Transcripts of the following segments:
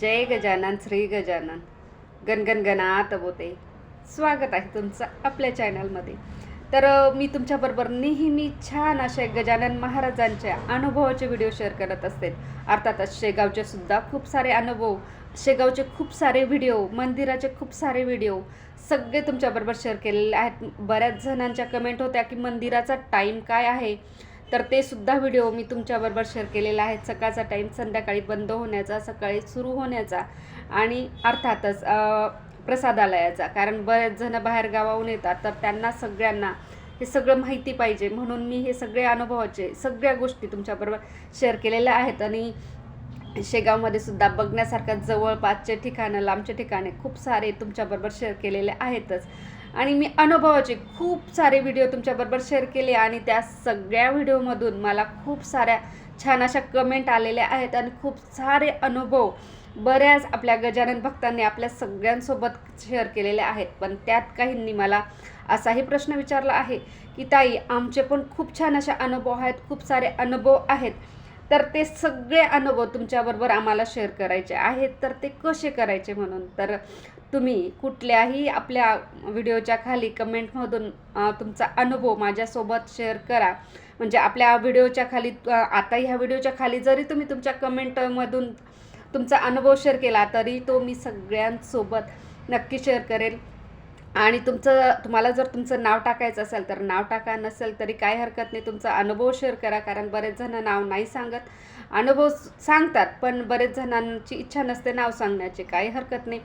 जय गजानन श्री गजानन. गणगण गणात बोते. स्वागत आहे तुमचं आपल्या चॅनलमध्ये. तर मी तुमच्याबरोबर नेहमी छान अशा गजानन महाराजांच्या अनुभवाचे व्हिडिओ शेअर करत असते. अर्थातच शेगावचे सुद्धा खूप सारे अनुभव शेगावचे खूप सारे व्हिडिओ मंदिराचे खूप सारे व्हिडिओ सगळे तुमच्याबरोबर शेअर केलेले आहेत. बऱ्याच जणांच्या कमेंट होत्या की मंदिराचा टाईम काय आहे? तर ते सुद्धा व्हिडिओ मी तुमच्याबरोबर शेअर केलेला आहे. सकाळचा टाईम संध्याकाळी बंद होण्याचा सकाळी सुरू होण्याचा आणि अर्थातच प्रसादालयाचा. कारण बरेच जण बाहेर गावाहून येतात तर त्यांना सगळ्यांना हे सगळं माहिती पाहिजे. म्हणून मी हे सगळे अनुभवाचे सगळ्या गोष्टी तुमच्याबरोबर शेअर केलेल्या आहेत आणि शेगावमध्ये सुद्धा बघण्यासारखं जवळपासचे ठिकाणं लांबचे ठिकाणे खूप सारे तुमच्याबरोबर शेअर केलेले आहेतच. आणि मी अनुभवाचे खूप सारे व्हिडिओ तुमच्याबरोबर शेअर केले आणि त्या सगळ्या व्हिडिओमधून मला खूप साऱ्या छान अशा कमेंट आलेल्या आहेत आणि खूप सारे अनुभव बऱ्याच आपल्या गजानन भक्तांनी आपल्या सगळ्यांसोबत शेअर केलेले आहेत. पण त्यात काहींनी मला असाही प्रश्न विचारला आहे की ताई आमचे पण खूप छान असे अनुभव आहेत खूप सारे अनुभव आहेत. तर ते सगळे अनुभव तुमच्याबरोबर आम्हाला शेअर करायचे आहेत. तर ते कसे करायचे म्हणून? तर तुम्ही कुठल्याही आपल्या व्हिडिओच्या खाली कमेंटमधून तुमचा अनुभव माझ्यासोबत शेअर करा. म्हणजे आपल्या व्हिडिओच्या खाली आता ह्या व्हिडिओच्या खाली जरी तुम्ही तुमच्या कमेंटमधून तुमचा अनुभव शेअर केला तरी तो मी सगळ्यांसोबत नक्की शेअर करेल. आणि तुमचं तुम्हाला जर तुमचं नाव टाकायचं असेल तर नाव टाका. नसेल तरी काय हरकत नाही. तुमचा अनुभव शेअर करा कारण बरेच जण नाव नाही सांगत. अनुभव सांगतात पण बरेच जणांची इच्छा नसते नाव सांगण्याची. काही हरकत नाही.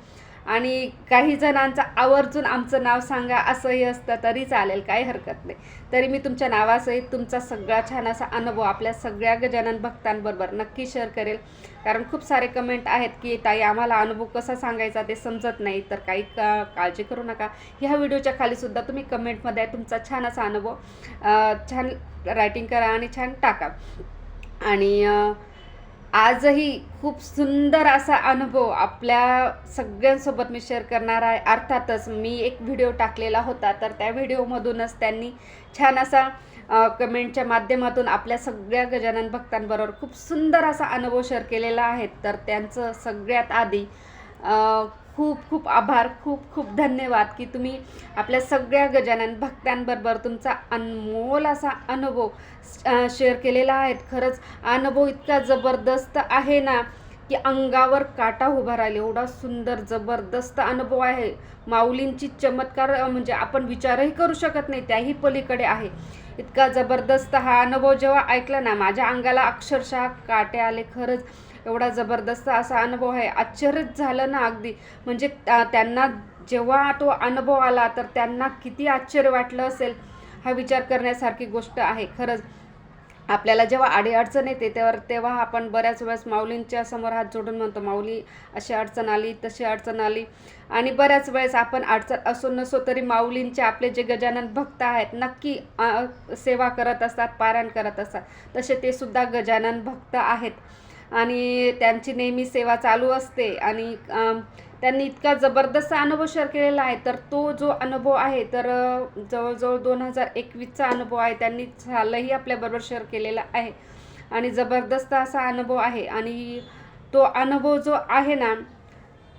आणि काही जणांचं आवर्जून आमचं नाव सांगा असंही असतं तरी चालेल काही हरकत नाही. तरी मी तुमच्या नावासहित तुमचा सगळा छान असा अनुभव आपल्या सगळ्या गजानन भक्तांबरोबर नक्की शेअर करेल. कारण खूप सारे कमेंट आहेत की ताई आम्हाला अनुभव कसा सांगायचा ते समजत नाही तर काही का काळजी करू नका. ह्या व्हिडिओच्या खालीसुद्धा तुम्ही कमेंटमध्ये तुमचा छान असा अनुभव छान रायटिंग करा आणि छान टाका. आणि आजही खूप सुंदर असा अनुभव आपल्या सगळ्यांसोबत मी शेअर करणार आहे. अर्थातच मी एक व्हिडिओ टाकलेला होता तर त्या व्हिडिओमधूनच त्यांनी छान असा कमेंटच्या माध्यमातून आपल्या सगळ्या गजानन भक्तांबरोबर खूप सुंदर असा अनुभव शेअर केलेला आहे. तर त्यांचं सगळ्यात आधी खूप खूप आभार खूप खूप धन्यवाद की तुम्ही आपल्या सगळ्या गजानन भक्तांबरोबर तुमचा अनमोल असा अनुभव शेअर केलेला आहे खरंच अनुभव इतका जबरदस्त आहे ना की अंगावर काटा उभा राहिले. एवढा सुंदर जबरदस्त अनुभव आहे. माऊलींची चमत्कार म्हणजे आपण विचारही करू शकत नाही त्याही पलीकडे आहे. इतका जबरदस्त हा अनुभव जेव्हा ऐकला ना माझ्या अंगाला अक्षरशः काटे आले. खरंच एवढा जबरदस्त असा अनुभव आहे. आश्चर्यच झालं ना अगदी. म्हणजे त्यांना जेव्हा तो अनुभव आला तर त्यांना किती आश्चर्य वाटलं असेल हा विचार करण्यासारखी गोष्ट आहे. खरंच आपल्याला जेव्हा अडीअडचण येते तेव्हा तेव्हा आपण बऱ्याच वेळेस माऊलींच्या समोर हात जोडून म्हणतो माऊली अशी अडचण आली तशी अडचण आली. आणि बऱ्याच वेळेस आपण अडचण असो नसो तरी माऊलींचे आपले जे गजानन भक्त आहेत नक्की सेवा करत असतात पारायण करत असतात. तसे ते सुद्धा गजानन भक्त आहेत. आणि त्यांची नेहमी सेवा चालू असते. आणि त्यांनी इतका जबरदस्त अनुभव शेअर केलेला आहे. तर तो जो अनुभव आहे तर जवळजवळ दोन हजार एकवीसचा अनुभव आहे. त्यांनी झालंही आपल्याबरोबर शेअर केलेला आहे. आणि जबरदस्त असा अनुभव आहे. आणि तो अनुभव जो आहे ना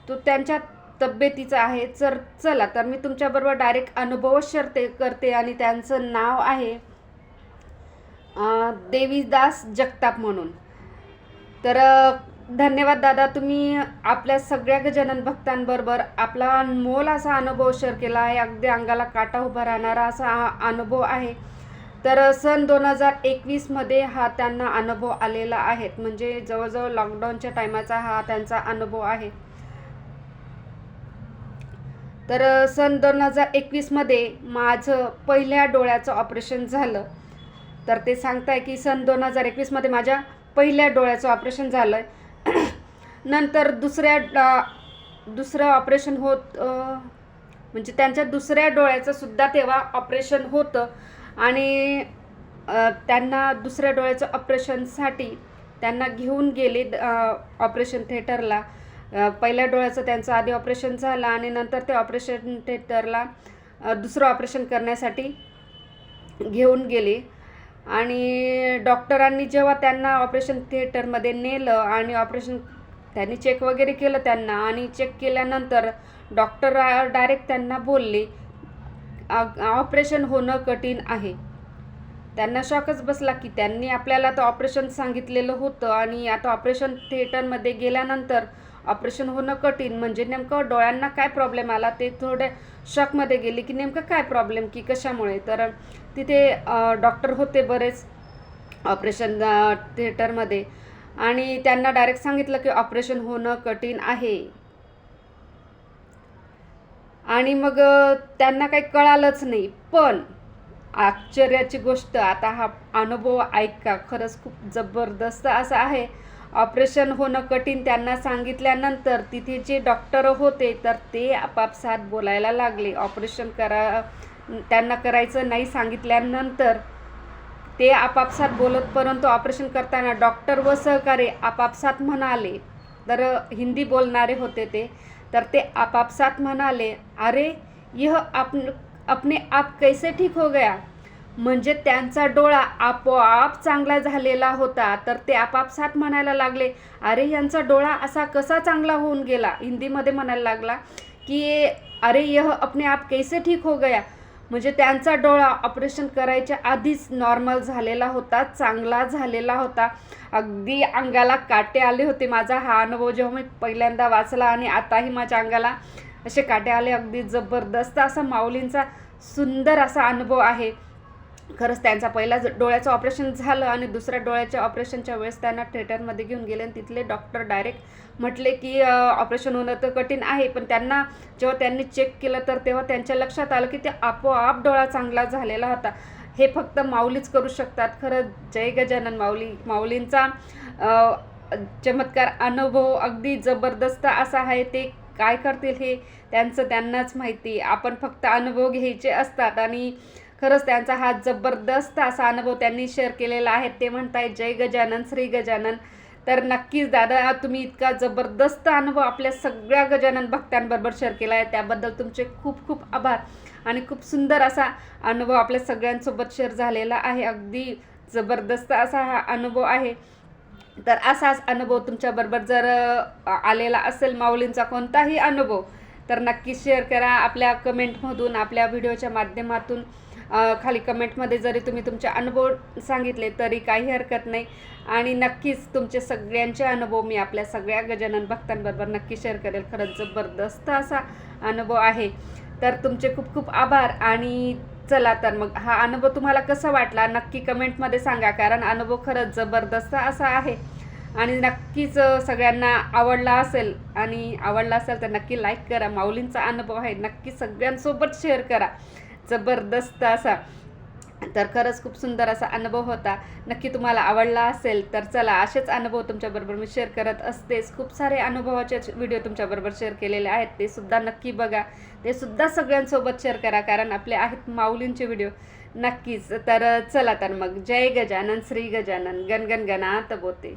तो त्यांच्या तब्येतीचा आहे. तर चला तर मी तुमच्याबरोबर डायरेक्ट अनुभवच शेअर ते करते. आणि त्यांचं नाव आहे देवीदास जगताप म्हणून. तर धन्यवाद दादा तुम्ही आपल्या सगळ्या गजानन भक्तांबरोबर आपला अनमोल असा अनुभव शेअर केला आहे. अगदी अंगाला काटा उभा राहणारा असा हा अनुभव आहे. तर सन दोन हजार एकवीसमध्ये हा त्यांना अनुभव आलेला आहे. म्हणजे जवळजवळ लॉकडाऊनच्या टायमाचा हा त्यांचा अनुभव आहे. तर सन दोन हजार एकवीसमध्ये माझं पहिल्या डोळ्याचं ऑपरेशन झालं. तर ते सांगताय की सन दोन हजार एकवीसमध्ये माझ्या पहिल्या डोळ्याचं ऑपरेशन झालं आहे नंतर दुसऱ्या दुसरं ऑपरेशन होत म्हणजे त्यांच्या दुसऱ्या डोळ्याचं सुद्धा तेव्हा ऑपरेशन होतं. आणि त्यांना दुसऱ्या डोळ्याचं ऑपरेशनसाठी त्यांना घेऊन गेले ऑपरेशन थिएटरला. पहिल्या डोळ्याचं त्यांचं आधी ऑपरेशन झालं आणि नंतर ते ऑपरेशन थिएटरला दुसरं ऑपरेशन करण्यासाठी घेऊन गेले. आणि डॉक्टरांनी जेव्हा त्यांना ऑपरेशन थिएटरमध्ये नेलं आणि ऑपरेशन त्यांनी चेक वगैरे केलं त्यांना आणि चेक केल्यानंतर डॉक्टर डायरेक्ट त्यांना बोलले ऑपरेशन होणं कठीण आहे. त्यांना शॉकच बसला की त्यांनी आपल्याला तर ऑपरेशन सांगितलेलं होतं आणि आता ऑपरेशन थिएटरमध्ये गेल्यानंतर ऑपरेशन होणं कठीण म्हणजे नेमकं डोळ्यांना काय प्रॉब्लेम आला ते थोडे शॉकमध्ये गेले की नेमकं काय प्रॉब्लेम की कशामुळे? तर तिथे डॉक्टर होते बरेच ऑपरेशन थिएटरमध्ये आणि त्यांना डायरेक्ट सांगितलं की ऑपरेशन होणं कठीण आहे. आणि मग त्यांना काही कळालंच नाही. पण आश्चर्याची गोष्ट आता हा अनुभव ऐका खरंच खूप जबरदस्त असा आहे. ऑपरेशन होणं कठीण त्यांना सांगितल्यानंतर तिथे जे डॉक्टर होते तर ते आपापसात बोलायला लागले. ऑपरेशन करा त्यांना करायचं नाही सांगितल्यानंतर ते आपापसात बोलत परंतु ऑपरेशन करताना डॉक्टर व सहकारी आपापसात म्हणाले तर हिंदी बोलणारे होते ते तर ते आपापसात म्हणाले अरे यह आप अपने आप कैसे ठीक हो गया? म्हणजे त्यांचा डोळा आपोआप चांगला झालेला होता तर ते आपापसात म्हणायला लागले अरे यांचा डोळा असा कसा चांगला होऊन गेला? हिंदीमध्ये म्हणायला लागला की अरे यह अपने आप कैसे ठीक हो गया? म्हणजे त्यांचा डोळा ऑपरेशन करायच्या आधीच नॉर्मल झालेला होता चांगला झालेला होता. अगदी अंगाला काटे आले होते माझा हा अनुभव जेव्हा मी पहिल्यांदा वाचला आणि आताही माझ्या अंगाला असे काटे आले अगदी जबरदस्त असा माऊलींचा सुंदर असा अनुभव आहे. खरंच त्यांचा पहिला ज- डोळ्याचं ऑपरेशन झालं आणि दुसऱ्या डोळ्याच्या ऑपरेशनच्या वेळेस त्यांना थिएटरमध्ये घेऊन गेले आणि तिथले डॉक्टर डायरेक्ट म्हटले की ऑपरेशन होणं तर कठीण आहे पण त्यांना जेव्हा त्यांनी चेक केलं तर तेव्हा त्यांच्या लक्षात आलं की ते आपोआप डोळा चांगला झालेला होता. हे फक्त माऊलीच करू शकतात. खरं जय गजानन माऊली माऊलींचा चमत्कार अनुभव अगदी जबरदस्त असा आहे. ते काय करतील हे त्यांचं त्यांनाच माहिती. आपण फक्त अनुभव घ्यायचे असतात आणि खरंच त्यांचा हा जबरदस्त असा अनुभव त्यांनी शेअर केलेला आहे. ते म्हणताय जय गजानन श्री गजानन. तर नक्कीच दादा तुम्ही इतका जबरदस्त अनुभव आपल्या सगळ्या गजानन भक्तांबरोबर शेअर केला आहे. त्याबद्दल तुमचे खूप खूप आभार आणि खूप सुंदर असा अनुभव आपल्या सगळ्यांसोबत शेअर झालेला आहे. अगदी जबरदस्त असा हा अनुभव आहे. तर असाच अनुभव तुमच्याबरोबर जर आलेला असेल माऊलींचा कोणताही अनुभव तर नक्की शेअर करा. आपल्या कमेंटमधून आपल्या व्हिडिओच्या माध्यमातून. खाली कमेंटमध्ये जरी तुम्ही तुमचे अनुभव सांगितले तरी काही हरकत नाही. आणि नक्कीच तुमचे सगळ्यांचे अनुभव मी आपल्या सगळ्या गजानन भक्तांबरोबर नक्की शेअर करेल. खरंच जबरदस्त असा अनुभव आहे. तर तुमचे खूप खूप आभार आणि चला तर मग हा अनुभव तुम्हाला कसा वाटला नक्की कमेंटमध्ये सांगा कारण अनुभव खरंच जबरदस्त असा आहे. आणि नक्कीच सगळ्यांना आवडला असेल आणि आवडला असेल तर नक्की लाईक करा. माऊलींचा अनुभव आहे नक्की सगळ्यांसोबत शेअर करा. जबरदस्त असा. तर खरंच खूप सुंदर असा अनुभव होता. नक्की तुम्हाला आवडला असेल तर चला असेच अनुभव तुमच्याबरोबर मी शेअर करत असतेच. खूप सारे अनुभवाचे व्हिडिओ तुमच्याबरोबर शेअर केलेले आहेत. ते सुद्धा नक्की बघा. ते सुद्धा सगळ्यांसोबत शेअर करा कारण आपले आहेत माऊलींचे व्हिडिओ नक्कीच. तर चला तर मग. जय गजानन श्री गजानन. गणगण गणात बोते.